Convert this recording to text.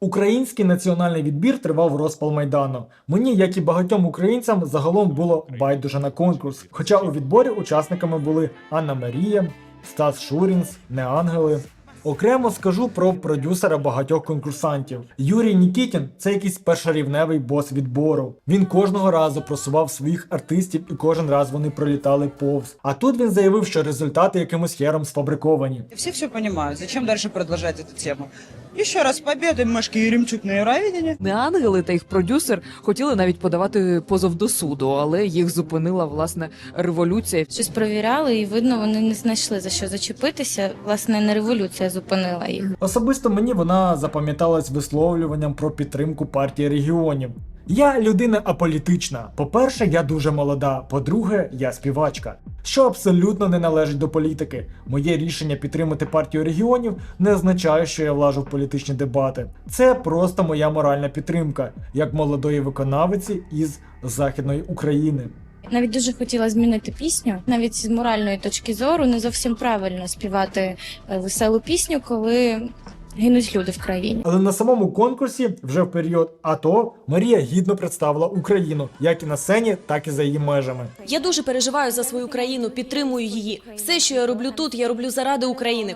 Український національний відбір тривав розпал майдану. Мені, як і багатьом українцям, загалом було байдуже на конкурс. Хоча у відборі учасниками були Анна Марія, Стас Шурінс, Неангели. Окремо скажу про продюсера багатьох конкурсантів. Юрій Нікітін це якийсь першорівневий бос відбору. Він кожного разу просував своїх артистів, і кожен раз вони пролітали повз. А тут він заявив, що результати якимось хером сфабриковані. Все все понимают. Зачем дальше продолжать эту тему? Еще раз побіди Машки Еремчук на Євровідені. Не ангели та їх продюсер хотіли навіть подавати позов до суду, але їх зупинила власне революція. Щось провіряли, і видно, вони не знайшли за що зачепитися. Власне, не революція зупинила їх. Особисто мені вона запам'яталась висловлюванням про підтримку партії регіонів. Я людина аполітична. По-перше, я дуже молода. По-друге, я співачка, що абсолютно не належить до політики. Моє рішення підтримати партію регіонів не означає, що я влажу в політичні дебати. Це просто моя моральна підтримка, як молодої виконавиці із Західної України. Навіть дуже хотіла змінити пісню. Навіть з моральної точки зору не зовсім правильно співати е, веселу пісню, коли гинуть люди в країні. Але на самому конкурсі, вже в період АТО, Марія гідно представила Україну як і на сцені, так і за її межами. Я дуже переживаю за свою країну, підтримую її. Все, що я роблю тут, я роблю заради України.